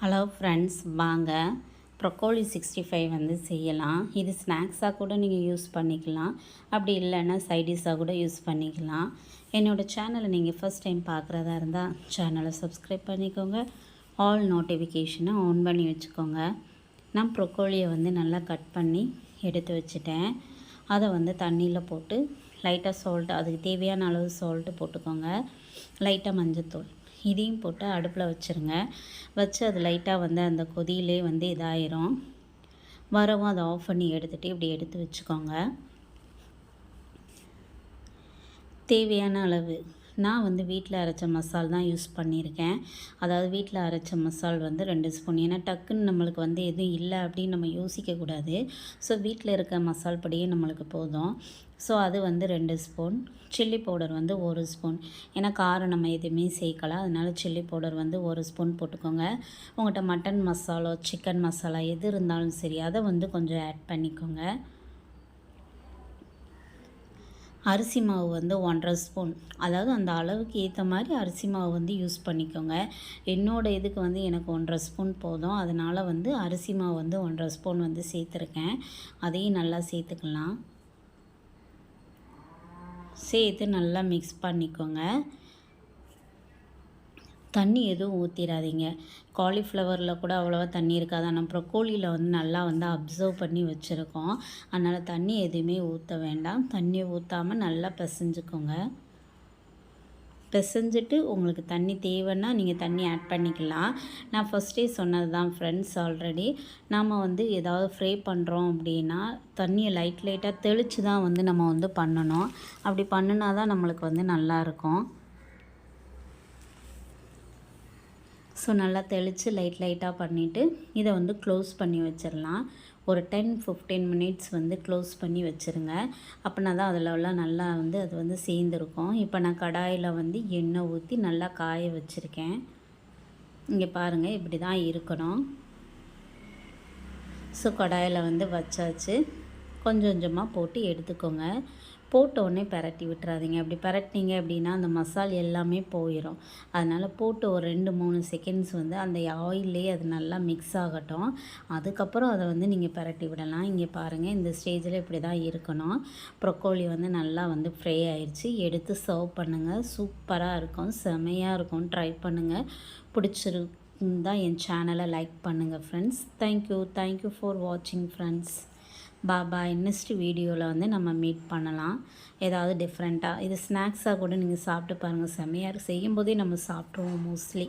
Hello friends வாங்க. Broccoli sixty five வந்து செய்யலாம். இது ஸ்நாக்ஸாக கூட நீங்கள் யூஸ் பண்ணிக்கலாம். அப்படி இல்லைன்னா சைடிஷாக கூட யூஸ் பண்ணிக்கலாம். என்னோடய சேனலை நீங்கள் ஃபஸ்ட் டைம் பார்க்குறதா இருந்தால் சேனலை சப்ஸ்கிரைப் பண்ணிக்கோங்க. ஆல் நோட்டிஃபிகேஷனை ஆன் பண்ணி வச்சுக்கோங்க. நான் ப்ரொக்கோலியை வந்து நல்லா கட் பண்ணி எடுத்து வச்சுட்டேன். அதை வந்து தண்ணியில் போட்டு லைட்டாக சால்ட்டு அதுக்கு தேவையான அளவு சால்ட்டு போட்டுக்கோங்க. லைட்டாக மஞ்சத்தூள். இதையும் போட்டு அடுப்பில் வச்சுருங்க. வச்சு அது லைட்டாக வந்து அந்த கொதியிலே வந்து இதாயிரும். வரவும் அதை ஆஃப் பண்ணி எடுத்துகிட்டு இப்படி எடுத்து வச்சுக்கோங்க. தேவையான அளவு நான் வந்து வீட்டில் அரைச்ச மசால் தான் யூஸ் பண்ணியிருக்கேன். அதாவது வீட்டில் அரைச்ச மசால் வந்து ரெண்டு ஸ்பூன். ஏன்னா டக்குன்னு நம்மளுக்கு வந்து எதுவும் இல்லை அப்படின்னு நம்ம யோசிக்கக்கூடாது ஸோ வீட்டில் இருக்க மசால் படியே நம்மளுக்கு போதும். ஸோ அது வந்து ரெண்டு ஸ்பூன். சில்லி பவுடர் வந்து ஒரு ஸ்பூன். ஏன்னா காரம் நம்ம எதுவுமே சேர்க்கலாம் அதனால் சில்லி பவுடர் வந்து ஒரு ஸ்பூன் போட்டுக்கோங்க. உங்கள்கிட்ட மட்டன் மசாலோ சிக்கன் மசாலா எது இருந்தாலும் சரி அதை வந்து கொஞ்சம் ஆட் பண்ணிக்கோங்க. அரிசி மாவு வந்து ஒன்றரை ஸ்பூன். அதாவது அந்த அளவுக்கு ஏற்ற மாதிரி அரிசி மாவு வந்து யூஸ் பண்ணிக்கோங்க. என்னோடய இதுக்கு வந்து எனக்கு ஒன்றரை ஸ்பூன் போதும். அதனால் வந்து அரிசி மாவு வந்து ஒன்றரை ஸ்பூன் வந்து சேர்த்துருக்கேன். அதையும் நல்லா சேர்த்துக்கலாம். சேர்த்து நல்லா மிக்ஸ் பண்ணிக்கோங்க. தண்ணி எதுவும் ஊற்றிடாதீங்க காலிஃப்ளவரில் கூட அவ்வளோவா தண்ணி இருக்காது. ஆனால் அப்புறம் கோழியில் வந்து நல்லா வந்து அப்சர்வ் பண்ணி வச்சுருக்கோம். அதனால் தண்ணி எதுவுமே ஊற்ற வேண்டாம். தண்ணி ஊற்றாமல் நல்லா பிசைஞ்சுக்கோங்க. பிசைஞ்சிட்டு உங்களுக்கு தண்ணி தேவைன்னா நீங்கள் தண்ணி ஆட் பண்ணிக்கலாம். நான் ஃபஸ்ட்டே சொன்னது தான் ஃப்ரெண்ட்ஸ் ஆல்ரெடி நாம் வந்து ஏதாவது ஃப்ரே பண்ணுறோம் அப்படின்னா தண்ணியை லைட் லைட்டாக தெளித்து தான் வந்து நம்ம வந்து பண்ணணும். அப்படி பண்ணினா தான் நம்மளுக்கு வந்து நல்லாயிருக்கும் ஸோ நல்லா தெளித்து லைட் லைட்டாக பண்ணிவிட்டு இதை வந்து க்ளோஸ் பண்ணி வச்சிடலாம். ஒரு டென் ஃபிஃப்டீன் மினிட்ஸ் வந்து க்ளோஸ் பண்ணி வச்சுருங்க. அப்படின்னா தான் அதில் உள்ள நல்லா வந்து அது வந்து சேர்ந்துருக்கும். இப்போ நான் கடாயில் வந்து எண்ணெய் ஊற்றி நல்லா காய வச்சுருக்கேன். இங்கே பாருங்கள் இப்படி தான் இருக்கணும். ஸோ கடாயில் வந்து வச்சாச்சு. கொஞ்சம் கொஞ்சமாக போட்டு எடுத்துக்கோங்க. போட்ட உடனே பரட்டி விட்டுறாதீங்க. அப்படி பரட்டினீங்க அப்படின்னா அந்த மசால் எல்லாமே போயிடும் அதனால் போட்டு ஒரு ரெண்டு மூணு செகண்ட்ஸ் வந்து அந்த ஆயிலே அது நல்லா மிக்ஸ் ஆகட்டும். அதுக்கப்புறம் அதை வந்து நீங்கள் பரட்டி விடலாம். இங்கே பாருங்கள் இந்த ஸ்டேஜில் இப்படி தான் இருக்கணும். ப்ரொக்கோலி வந்து நல்லா வந்து ஃப்ரை ஆயிடுச்சு எடுத்து சர்வ் பண்ணுங்கள் சூப்பராக இருக்கும். செமையாக இருக்கும். ட்ரை பண்ணுங்கள் பிடிச்சிருந்தால் என் சேனலை லைக் பண்ணுங்கள் friends thank you thank you for வாட்சிங் ஃப்ரெண்ட்ஸ் பாபாய் நெக்ஸ்ட் வீடியோவில் வந்து நம்ம மீட் பண்ணலாம். ஏதாவது டிஃப்ரெண்ட்டாக இது ஸ்நாக்ஸாக கூட நீங்கள் சாப்பிட்டு பாருங்கள் செம்மையாக செய்யும்போதே நம்ம சாப்பிட்ருவோம் மோஸ்ட்லி